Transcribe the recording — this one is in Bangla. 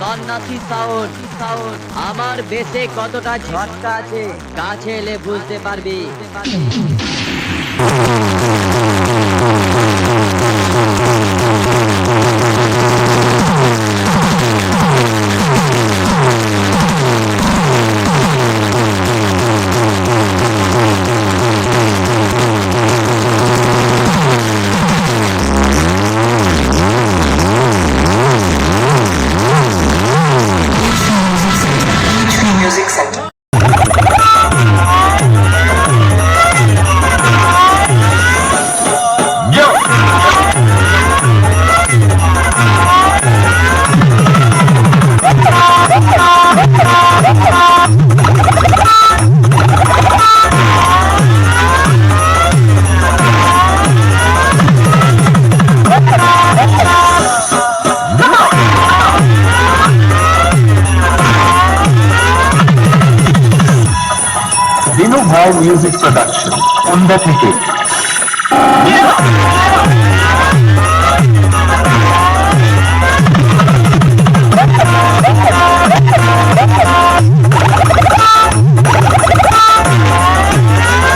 সন্ন্যাসী সাউন সাউন আমার বেশে কতটা ঝটকা আছে? কাছে এলে বুঝতে পারবি। Dinu Bhai Music Production on the ticket.